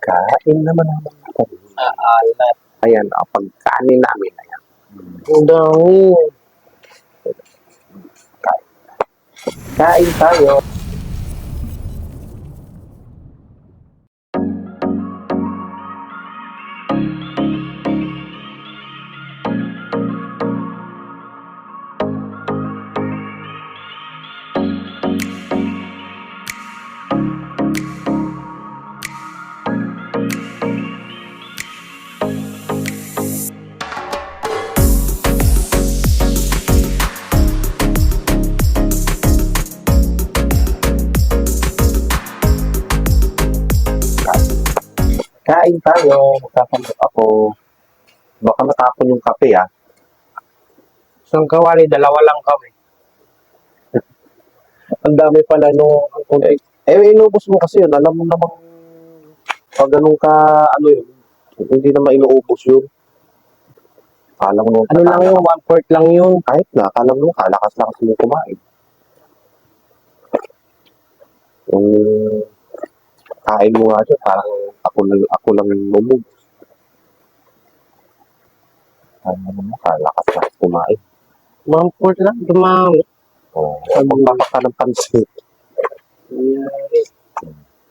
Kain naman naman ako. Aalat. Ayan, ang pagkanin namin. Ayan. Ang dami. Kain tayo. Kain tayo. Magkakalap ako. Baka matapon yung kape ah. Isang kawali, dalawa lang kami. Ang dami pala nung ang kulay. Eh, inubos mo kasi yun. Alam mo namang pag ganun ka, ano yun, hindi naman inuubos yun. Alam mo, Ano lang yun, one fourth lang yun. kahit na, alam mo, kalakas-lakas mo kumain. Yung kain mo nga dyan, parang ako, lang- ako lang lumubos. Alam mo, kalakas-lakas kumain. One fourth lang, dumami. Oh, magpapaka ng pansit. Nangyari.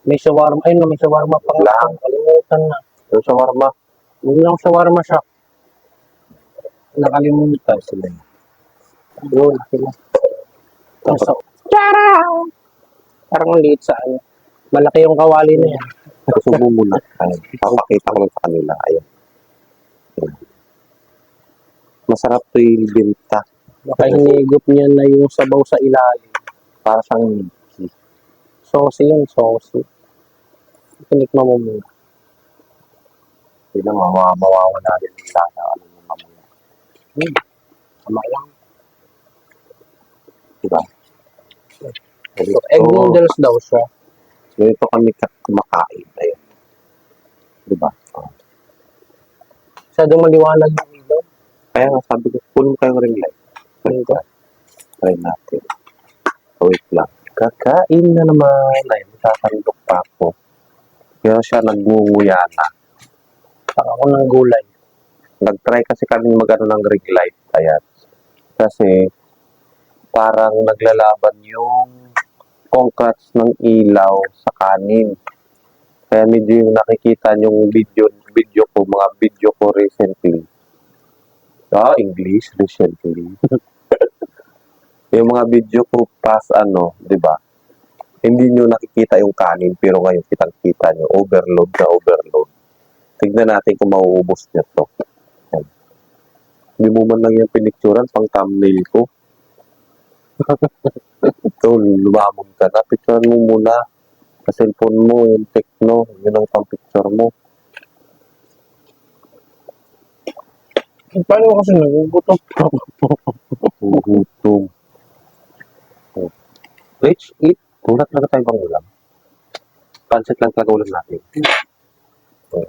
May shawarma, ayun na, may shawarma pa nga. Lang. Kalimutan na. Yung shawarma. Huwag lang shawarma shop. Nakalimutan. Sila yun. Sila. Tapos! Parang ang liit sa ano. Malaki yung kawali na yan. Subo muna. Ayun. Papakita ko lang sa kanila. Ayun. Masarap to yung binta. Baka hinigop niya na yung sabaw sa ilalim. Para siyang Saucy yun, saucy. Tinikman mo muna. hindi na mawa- mawawala din yung lasa. Ano mo mamaya. Hmm. Tama lang. Diba? So, egg noodles daw siya. Ganito kami ka- kumakain. Ayun. Diba? Oh. Masyadong maliwanag yung ilaw. Kaya nga sabi ko, puno kayong ring light. Ano Try natin. Wait lang. Kakain na naman. Ay, makakandok pa ako. Kaya siya nagngunguya na. Saka ako ng gulay. nag-try kasi kami magano ng ring light. Ayan. Kasi parang naglalaban yung contrast ng ilaw sa kanin. Kaya medyo yung nakikita yung video, video ko, mga video ko recently. Ah, English, recently. yung mga video ko past ano, di ba? Hindi nyo nakikita yung kanin, pero ngayon kitang-kita nyo, overload na overload. Tignan natin kung mauubos nyo to. Hindi mo man lang yung pinicturan pang thumbnail ko. Ito, lumamon ka na. Picturean mo muna. Sa cellphone mo, yung techno, yun ang pang picture mo. Paano kasi nagugutom? Gutom. Oh. Rich, eat. Tulad na tayo pang ulam. Pancit lang talaga ulam natin. Oh.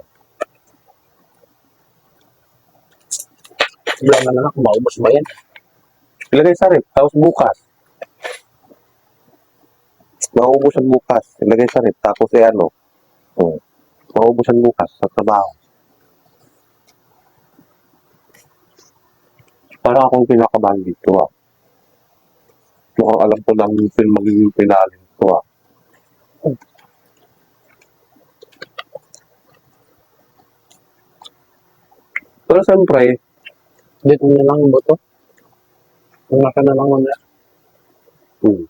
Wala na lang, maubos ba yan? Ilagay sa rep, tapos bukas. Mauubusan bukas. Ilagay sa rep, tapos eh ano. Oh. Mauubusan bukas sa trabaho. Parang akong kinakabahan dito ah. Mukhang alam ko lang yung magiging pinalim ko ah. Pero siyempre, Dito na lang yung buto. Una ka na lang muna. hmm.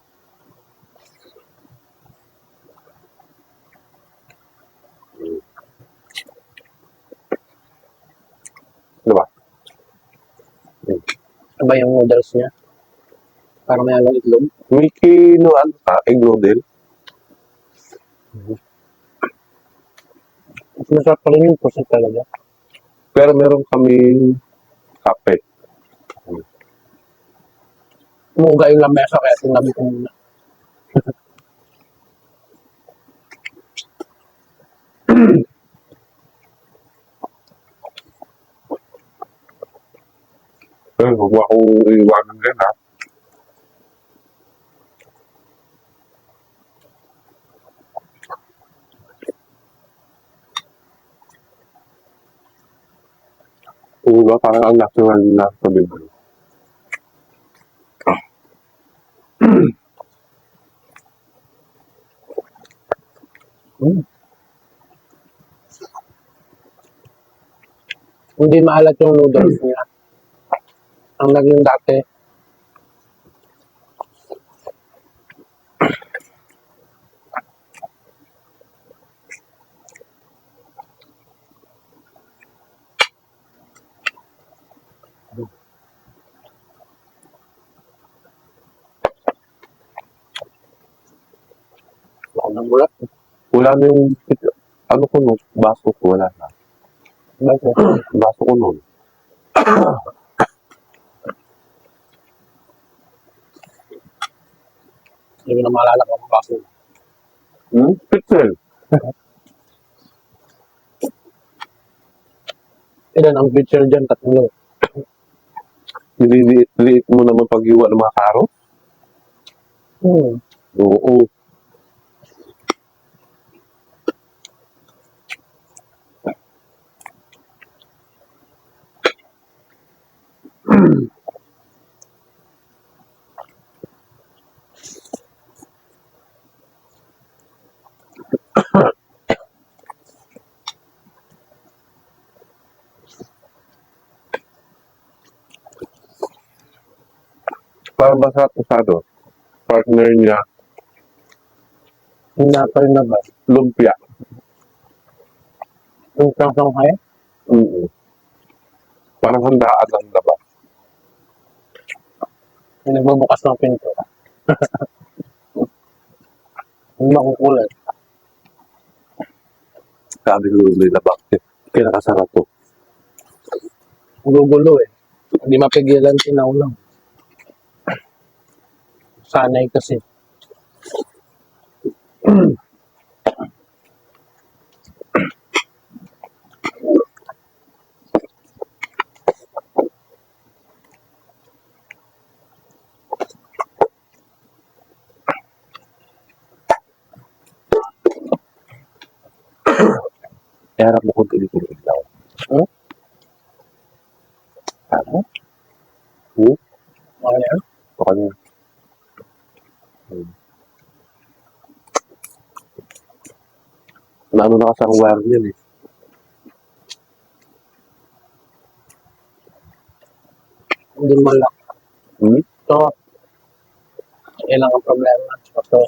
Diba? Ba yung noodles niya? Para may halong itlog. Milky no ano ka, egg noodle. Mas masarap pa rin yung pusit talaga. Pero meron kami kape. Umuga yung lamesa kaya tinabi ko muna. Eh, huwag mo akong iiwanan rin, ha? Yung iba parang ang natural na pabibig. Ah. mm. Hindi maalat yung noodles niya. Ang naging dati. Ako nang wala. Na yung, ano ko no, baso ko, wala na. Baso ko nun. Hindi ko na maalala kung baso. Hmm? Pixel. Ilan ang picture dyan? Tatlo. Nililiit-liit mo naman pag-iwa ng mga karo? Hmm. Oo. Para ba sa kusado? Partner niya, Hindi na ba? lumpia. Yung Shanghai? Oo. Parang handaan lang na ba? Yung nagbubukas ng pinto. Hindi makukulay. Sabi ko nila bakit? Kaya nakasarap to. Gugulo eh. Hindi mapigilan sinaulang. Sanay kasi. Kaya harap mo kung tuloy-tuloy ilaw. Hmm? Ano? Hmm? Okay yan? Ito kanya. Hmm. Naano na kasi ang wire niyan eh. Hindi malak. Hmm? Yan lang ang problema. Ito.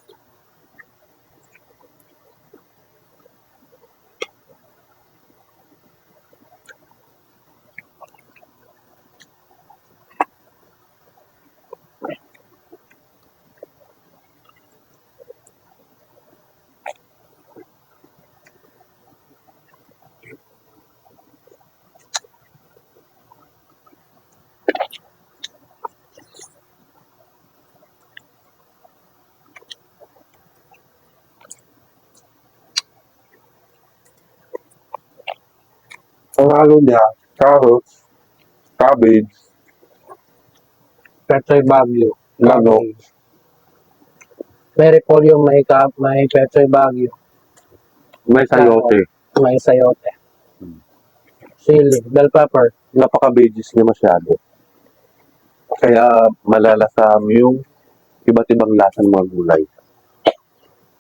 Ano niya, carrots, cabbage, Petoy Baguio. Lano. May repolyo, may, ka, may Petoy Baguio. may sayote. May sayote. Sili, bell pepper. Napaka-veggies niya masyado. Kaya malalasam yung iba't ibang lasa ng mga gulay.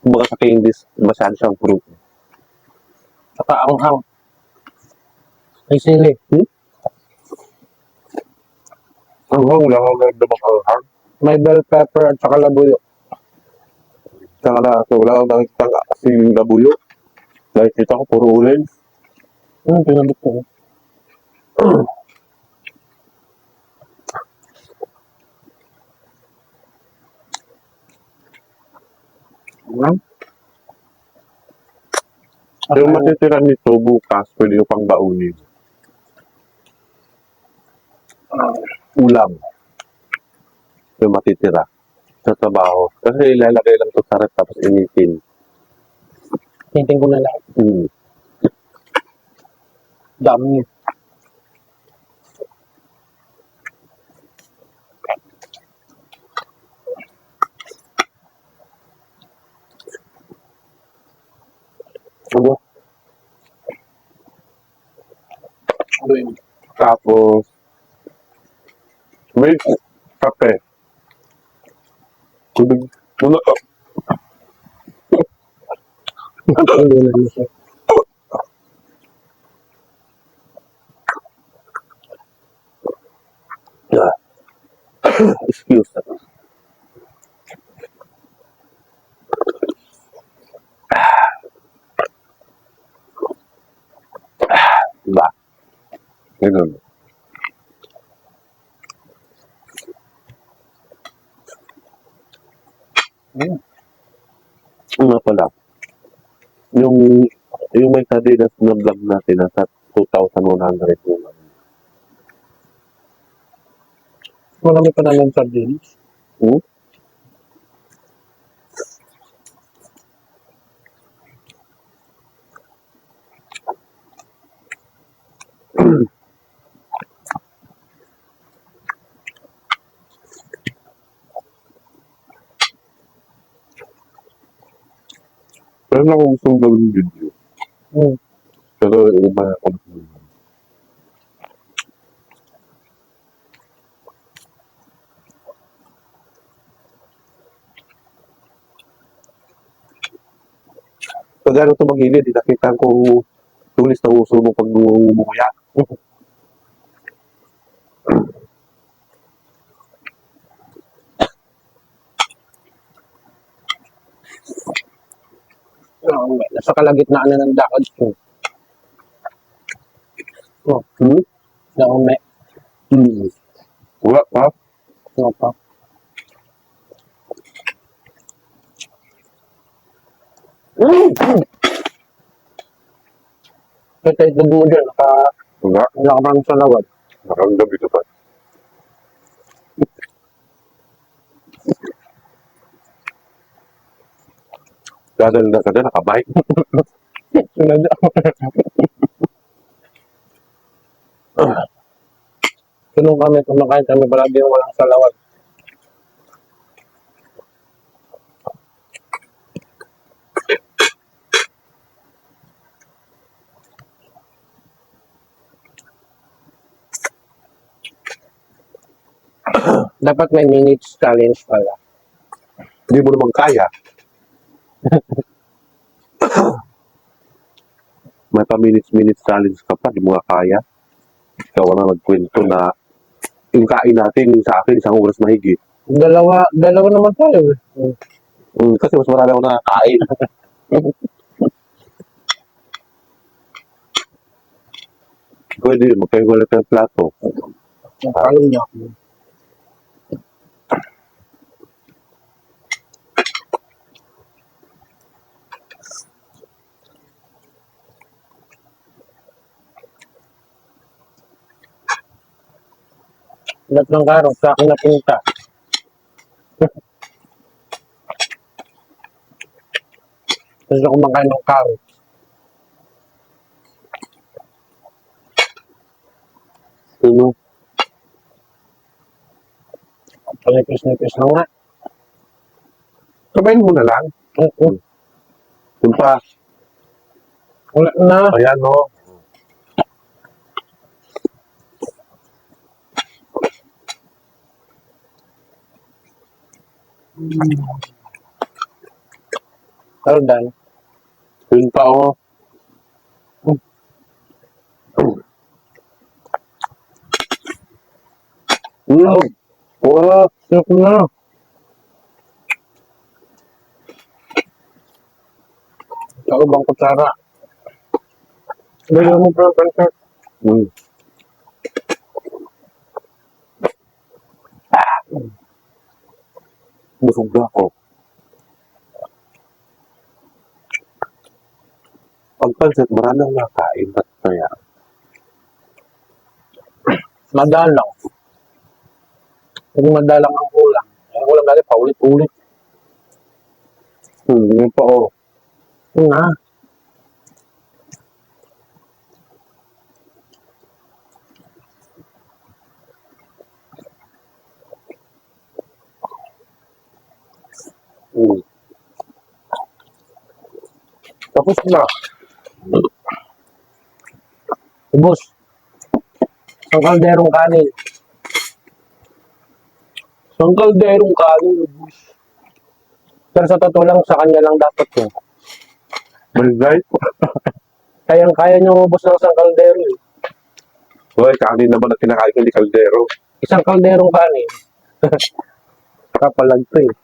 Kumbaga sa candies, masyado siyang fruit. Saka anghang. May sili. Hmm? Ang hang lang ang ang hang. May bell pepper at saka labuyo. Saka na, so wala akong nakikita asin labuyo. Nakikita ko, puro ulen. Hmm, pinabot ko. Ano? Yung matitira nito bukas, pwede yung pang baunin. Ulam. Yung matitira sa trabaho. Kasi ilalagay lang to sa rep tapos initin. Tinting ko na lang. Mm. Dami. Ano? Ano yun? Tapos, may kape. Tubig. Muna, Hindi na niya siya. excuse na. Diba? Ganun. Hmm. Ano nga pala? Yung yung may sardinas na vlog natin nasa 2,100 yung ano. Marami pa namin sardines. Hmm? Pero na kung gusto gawin video. Hmm. Pero iba na kung Pag ano ito magilid, nakita ko tulis na uso mo pag umuya. Oo, may- nasa kalagitnaan na ng lakad ko. Oh, Hmm? naume. Hmm. Wala pa. Ano pa? Mm. Ito yung mo dyan, naka, Wala. nakaparang sa lawad. Nakaramdam ito pa. Dadal na ka na, nakabike. Sunod ako. Tulong kami, kumakain kami palagi yung walang salawat. Dapat may minutes challenge pala. Hindi mo naman kaya. May pa minutes-minutes challenge ka pa, di mo nga kaya. Ikaw na nagkwento na yung kain natin, yung sa akin, isang oras mahigit. Dalawa, dalawa naman tayo. eh. Mm, kasi mas marami ako nakakain. Pwede yun, magkagulat ng plato. Alam niyo. Lahat ng karong sa akin napunta. Gusto ko kumakain ng karot. Ano? Panipis-nipis na nga. Kabayin mo na lang. Oo. Yung pa, Wala na. ayan no. Well done. Yun pa oh. Mm. Wow. Sarap na. Sa ubang kutsara. Bigyan mo pa pansat. Mm. Busog na ako. Pag pansit, marami akong nakain. Ba't kaya? Madalang. Kung madalang ang kulang. Ang kulang dati paulit-ulit. Hmm, yun pa oh. Yun na. Mm. Tapos na. Ubus. Isang kalderong kanin. Isang kalderong kanin. ubus. Pero sa totoo lang, sa kanya lang dapat yun. Malay. Kayang-kaya niya umubos ng isang kaldero. eh. Hoy, kanin naman na kinakain ko ni Caldero. Isang kalderong kanin. Kapalag to eh.